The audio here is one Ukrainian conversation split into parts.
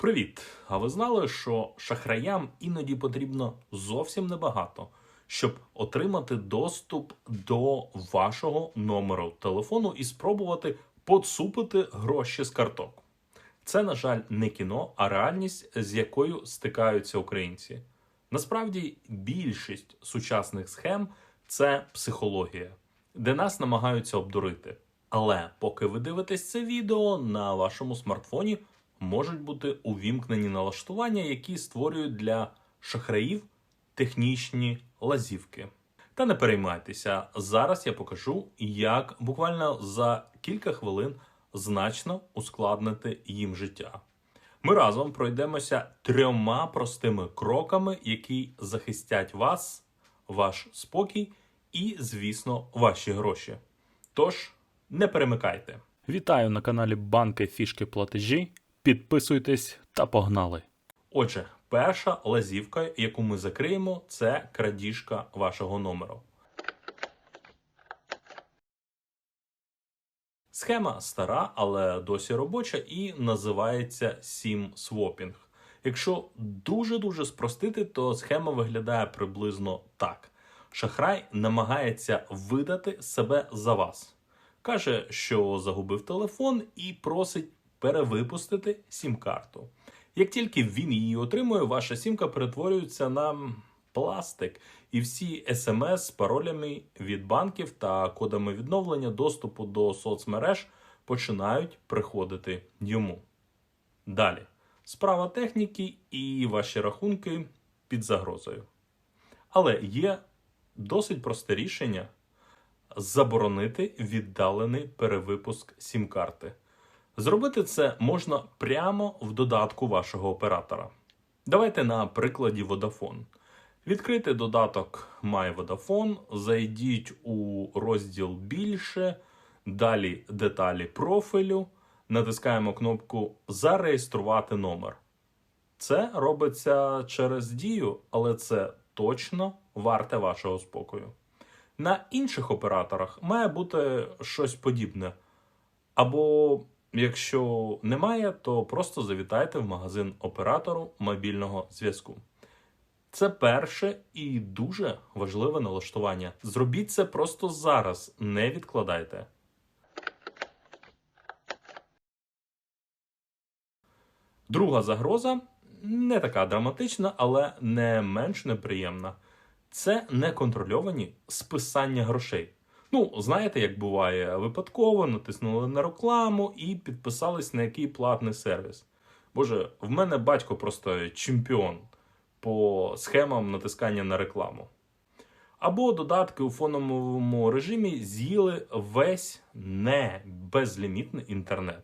Привіт! А ви знали, що шахраям іноді потрібно зовсім небагато, щоб отримати доступ до вашого номеру телефону і спробувати поцупити гроші з карток? Це, на жаль, не кіно, а реальність, з якою стикаються українці. Насправді, більшість сучасних схем це психологія, де нас намагаються обдурити. Але поки ви дивитесь це відео на вашому смартфоні, можуть бути увімкнені налаштування, які створюють для шахраїв технічні лазівки. Та не переймайтеся, зараз я покажу, як буквально за кілька хвилин значно ускладнити їм життя. Ми разом пройдемося трьома простими кроками, які захистять вас, ваш спокій і, звісно, ваші гроші. Тож не перемикайте. Вітаю на каналі Банки Фішки Платежі. Підписуйтесь та погнали. Отже, перша лазівка, яку ми закриємо, це крадіжка вашого номеру. Схема стара, але досі робоча і називається SIM Swapping. Якщо дуже-дуже спростити, то схема виглядає приблизно так: шахрай намагається видати себе за вас. Каже, що загубив телефон і просить перевипустити сім-карту. Як тільки він її отримує, ваша сімка перетворюється на пластик, і всі смс з паролями від банків та кодами відновлення доступу до соцмереж починають приходити йому. Далі справа техніки і ваші рахунки під загрозою. Але є досить просте рішення заборонити віддалений перевипуск сім-карти. Зробити це можна прямо в додатку вашого оператора. Давайте на прикладі Vodafone. Відкрийте додаток My Vodafone, зайдіть у розділ Більше, далі деталі профілю, натискаємо кнопку Зареєструвати номер. Це робиться через дію, але це точно варте вашого спокою. На інших операторах має бути щось подібне. Або Якщо немає, то просто завітайте в магазин оператору мобільного зв'язку. Це перше і дуже важливе налаштування. Зробіть це просто зараз, не відкладайте. Друга загроза не така драматична, але не менш неприємна. Це неконтрольовані списання грошей. Ну, знаєте, як буває, випадково натиснули на рекламу і підписались на який платний сервіс. Боже, в мене батько просто чемпіон по схемам натискання на рекламу. Або додатки у фоновому режимі з'їли весь не безлімітний інтернет.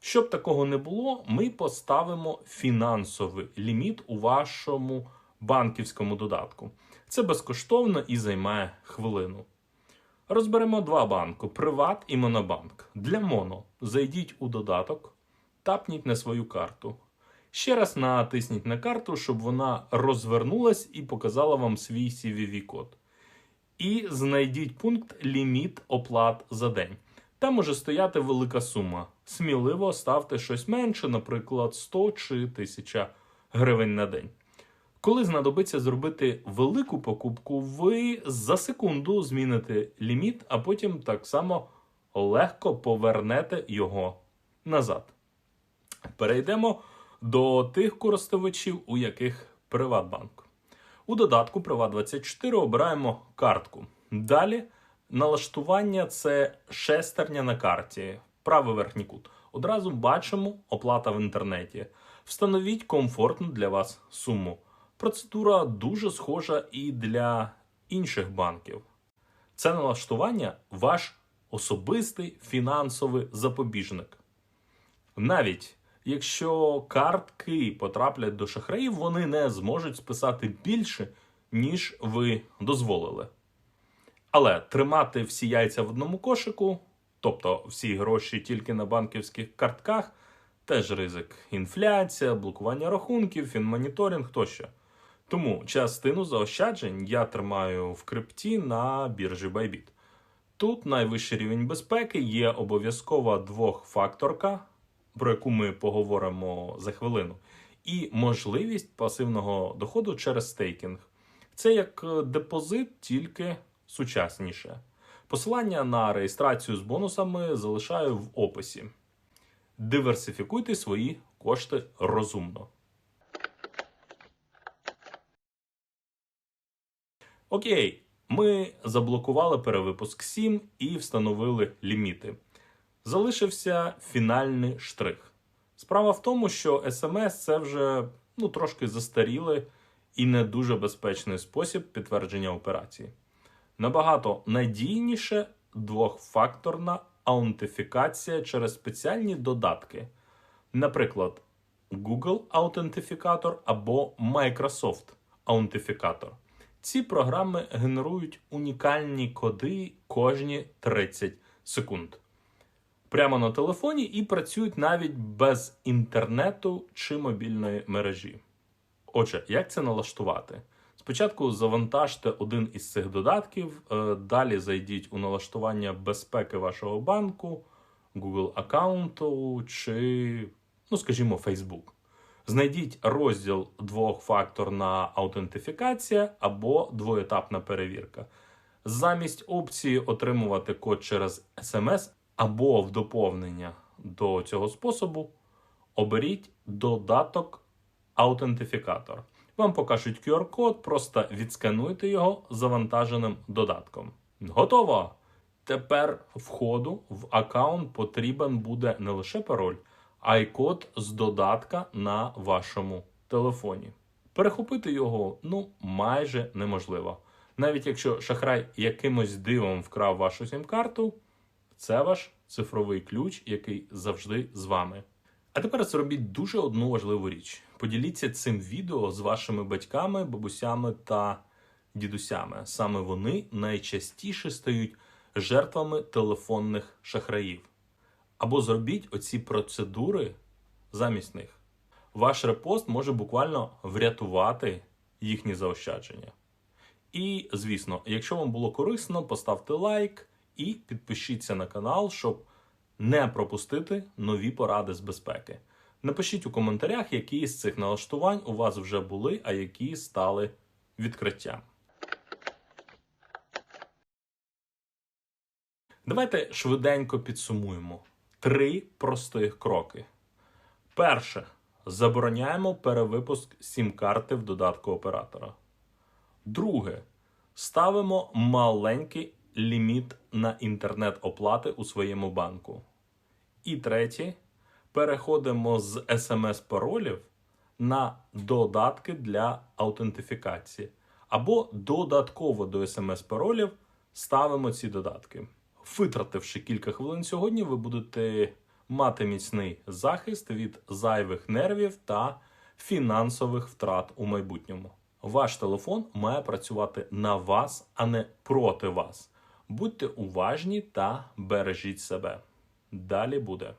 Щоб такого не було, ми поставимо фінансовий ліміт у вашому банківському додатку. Це безкоштовно і займає хвилину. Розберемо два банки Приват і Монобанк. Для Моно зайдіть у додаток, тапніть на свою карту. Ще раз натисніть на карту, щоб вона розвернулась і показала вам свій CVV-код. І знайдіть пункт Ліміт оплат за день. Там може стояти велика сума. Сміливо ставте щось менше, наприклад, 100 чи 1000 гривень на день. Коли знадобиться зробити велику покупку, ви за секунду зміните ліміт, а потім так само легко повернете його назад. Перейдемо до тих користувачів, у яких Приватбанк. У додатку Приват24 обираємо картку. Далі налаштування це шестерня на карті, правий верхній кут. Одразу бачимо оплата в інтернеті. Встановіть комфортну для вас суму. Процедура дуже схожа і для інших банків. Це налаштування ваш особистий фінансовий запобіжник. Навіть якщо картки потраплять до шахраїв, вони не зможуть списати більше, ніж ви дозволили. Але тримати всі яйця в одному кошику, тобто всі гроші тільки на банківських картках, теж ризик. Інфляція, блокування рахунків, фінмоніторинг тощо. Тому частину заощаджень я тримаю в крипті на біржі Bybit. Тут найвищий рівень безпеки є обов'язкова двохфакторка про яку ми поговоримо за хвилину, і можливість пасивного доходу через стейкінг. Це як е, депозит, тільки сучасніше. Посилання на реєстрацію з бонусами залишаю в описі. Диверсифікуйте свої кошти розумно. Окей, ми заблокували перевипуск 7 і встановили ліміти. Залишився фінальний штрих. Справа в тому, що SMS це вже ну, трошки застарілий і не дуже безпечний спосіб підтвердження операції. Набагато надійніше двохфакторна аутентифікація через спеціальні додатки, наприклад, Google Аутентифікатор або Microsoft Аутентифікатор. Ці програми генерують унікальні коди кожні 30 секунд. Прямо на телефоні і працюють навіть без інтернету чи мобільної мережі. Отже, як це налаштувати? Спочатку завантажте один із цих додатків, е, далі зайдіть у налаштування безпеки вашого банку, Google аккаунту чи, ну скажімо, Facebook. Знайдіть розділ двохфакторна аутентифікація або двоетапна перевірка. Замість опції отримувати код через SMS або в доповнення до цього способу оберіть додаток аутентифікатор. Вам покажуть QR-код, просто відскануйте його завантаженим додатком. Готово! Тепер входу в аккаунт потрібен буде не лише пароль, код з додатка на вашому телефоні. Перехопити його ну майже неможливо. Навіть якщо шахрай якимось дивом вкрав вашу сім-карту, це ваш цифровий ключ, який завжди з вами. А тепер зробіть дуже одну важливу річ: поділіться цим відео з вашими батьками, бабусями та дідусями. Саме вони найчастіше стають жертвами телефонних шахраїв. Або зробіть оці процедури замість них. Ваш репост може буквально врятувати їхні заощадження. І, звісно, якщо вам було корисно, поставте лайк і підпишіться на канал, щоб не пропустити нові поради з безпеки. Напишіть у коментарях, які з цих налаштувань у вас вже були, а які стали відкриттям. Давайте швиденько підсумуємо три простих кроки. Перше. Забороняємо перевипуск сім-карти в додатку оператора. Друге. Ставимо маленький ліміт на інтернет-оплати у своєму банку. І третє. Переходимо з смс-паролів на додатки для аутентифікації. Або додатково до смс-паролів ставимо ці додатки. Витративши кілька хвилин сьогодні, ви будете мати міцний захист від зайвих нервів та фінансових втрат у майбутньому. Ваш телефон має працювати на вас, а не проти вас. Будьте уважні та бережіть себе. Далі буде.